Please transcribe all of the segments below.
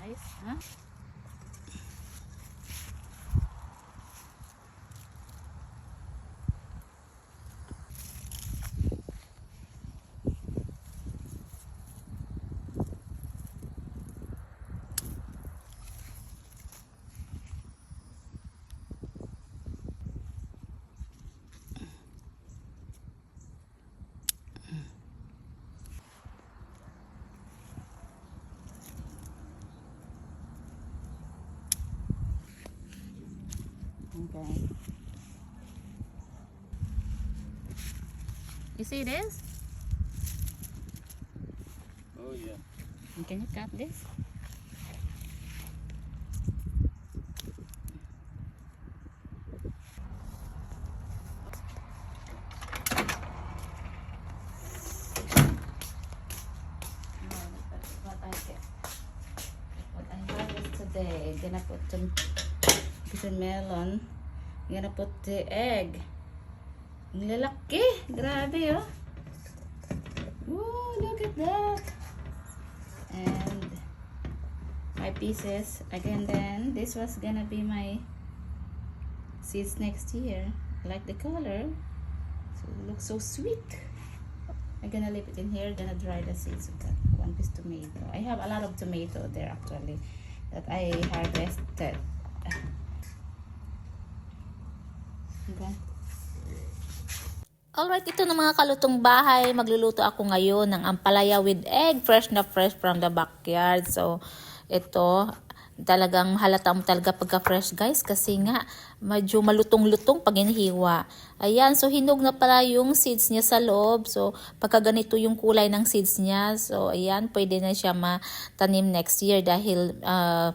mais, né? Okay. You see this? Oh yeah. And Can you cut this? What I get, what I harvest today, gonna put some piece of melon. Gonna put the egg. Ang lalaki, grabe oh. Woo, look at that. And my pieces. Again then this was gonna be my seeds next year. I like the color. So it looks so sweet. I'm gonna leave it in here. Gonna dry the seeds. Of that one piece tomato. I have a lot of tomato there actually that I harvested Alright, ito na mga kalutong bahay. Magluluto ako ngayon ng ampalaya with egg. Fresh na fresh from the backyard. So, ito, talagang halata mo talaga pagka fresh guys. Kasi nga, medyo malutong-lutong pag inihiwa. Ayan, so hinog na pala yung seeds niya sa loob. So, pagka ganito yung kulay ng seeds niya. So, ayan, pwede na siya matanim next year dahil uh,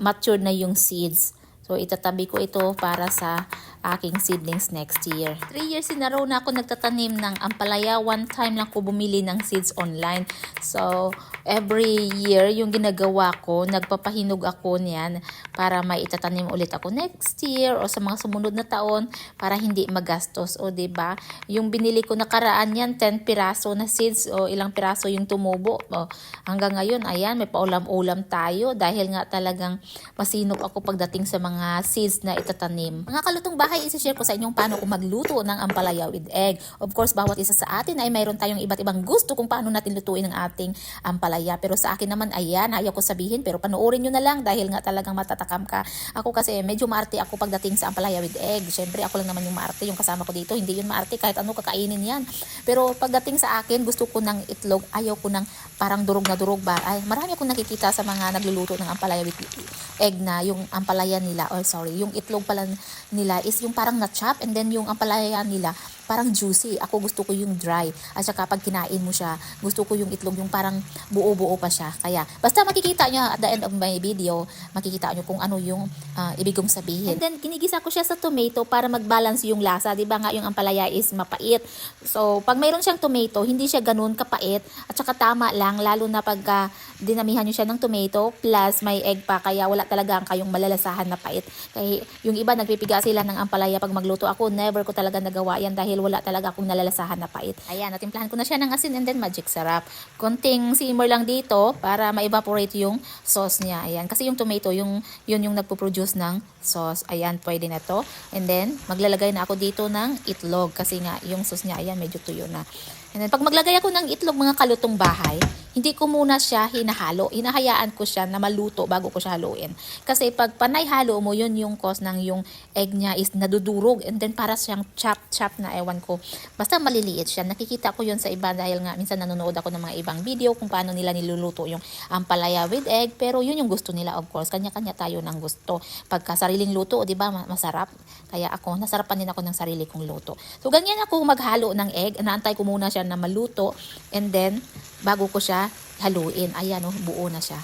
mature na yung seeds. So, itatabi ko ito para sa aking seedlings next year. 3 years in a row na ako nagtatanim ng ampalaya. One time lang ko bumili ng seeds online. So, every year, yung ginagawa ko, nagpapahinog ako niyan para may itatanim ulit ako next year o sa mga sumunod na taon para hindi magastos. O, ba Yung binili ko nakaraan yan, 10 piraso na seeds o ilang piraso yung tumubo. O, hanggang ngayon, ayan, may paulam-ulam tayo dahil nga talagang masinop ako pagdating sa mga seeds na itatanim. Mga kalutong bahay, isi-share ko sa inyong paano ko magluto ng ampalaya with egg. Of course, bawat isa sa atin ay mayroon tayong iba't ibang gusto kung paano natin lutuin ang ating ampalaya. Pero sa akin naman, ayan, ayaw ko sabihin, pero panoorin nyo na lang dahil nga talagang matatakam ka. Ako kasi medyo maarte ako pagdating sa ampalaya with egg. Siyempre, ako lang naman yung maarte, yung kasama ko dito, hindi yun maarte, kahit ano kakainin yan. Pero pagdating sa akin, gusto ko ng itlog, ayaw ko ng parang durog na durog ba. Ay, marami akong nakikita sa mga nagluluto ng ampalaya with egg na yung ampalaya nila, or sorry, yung itlog pala nila is yung parang na-chop and then yung ampalaya nila parang juicy. Ako gusto ko yung dry. At saka pag kinain mo siya, gusto ko yung itlog yung parang buo-buo pa siya. Kaya basta makikita nyo at the end of my video, makikita nyo kung ano yung uh, ibig kong sabihin. And then kinigisa ko siya sa tomato para mag-balance yung lasa. 'Di ba nga yung ampalaya is mapait. So pag mayroon siyang tomato, hindi siya ganun kapait at saka tama lang lalo na pag uh, dinamihan nyo siya ng tomato plus may egg pa kaya wala talaga kayong malalasahan na pait. Kaya yung iba nagpipiga sila ng ampalaya pag magluto ako, never ko talaga nagawa yan dahil wala talaga akong nalalasahan na pait. Ayan, natimplahan ko na siya ng asin and then magic sarap. Konting simmer lang dito para ma-evaporate yung sauce niya. Ayan, kasi yung tomato, yung, yun yung nagpo-produce ng sauce. Ayan, pwede na to. And then, maglalagay na ako dito ng itlog kasi nga yung sauce niya, ayan, medyo tuyo na. And then, pag maglagay ako ng itlog mga kalutong bahay, hindi ko muna siya hinahalo. Hinahayaan ko siya na maluto bago ko siya haluin. Kasi pag panay halo mo, yun yung cause ng yung egg niya is nadudurog. And then para siyang chop-chop na ewan ko. Basta maliliit siya. Nakikita ko yun sa iba dahil nga minsan nanonood ako ng mga ibang video kung paano nila niluluto yung ampalaya with egg. Pero yun yung gusto nila of course. Kanya-kanya tayo ng gusto. Pagka sariling luto, di ba, masarap. Kaya ako, nasarapan din ako ng sarili kong luto. So ganyan ako maghalo ng egg. Naantay ko muna siya na maluto. And then, bago ko siya haluin. Ayan, oh, buo na siya.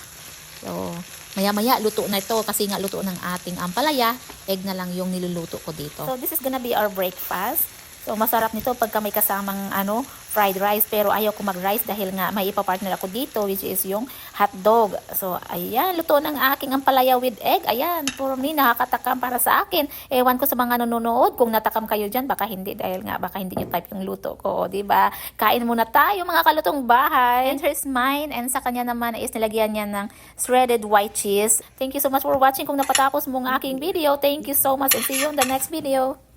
So, maya-maya luto na ito kasi nga luto ng ating ampalaya. Egg na lang yung niluluto ko dito. So, this is gonna be our breakfast. So, masarap nito pagka may kasamang ano, fried rice. Pero ayaw ko mag-rice dahil nga may ipapartner ako dito which is yung hot dog. So, ayan, luto ng aking ampalaya with egg. Ayan, for me, nakakatakam para sa akin. Ewan ko sa mga nanonood kung natakam kayo dyan. Baka hindi dahil nga, baka hindi nyo type yung luto ko. O, diba? Kain muna tayo mga kalutong bahay. And here's mine. And sa kanya naman is nilagyan niya ng shredded white cheese. Thank you so much for watching. Kung napatapos mo ang aking video, thank you so much and see you on the next video.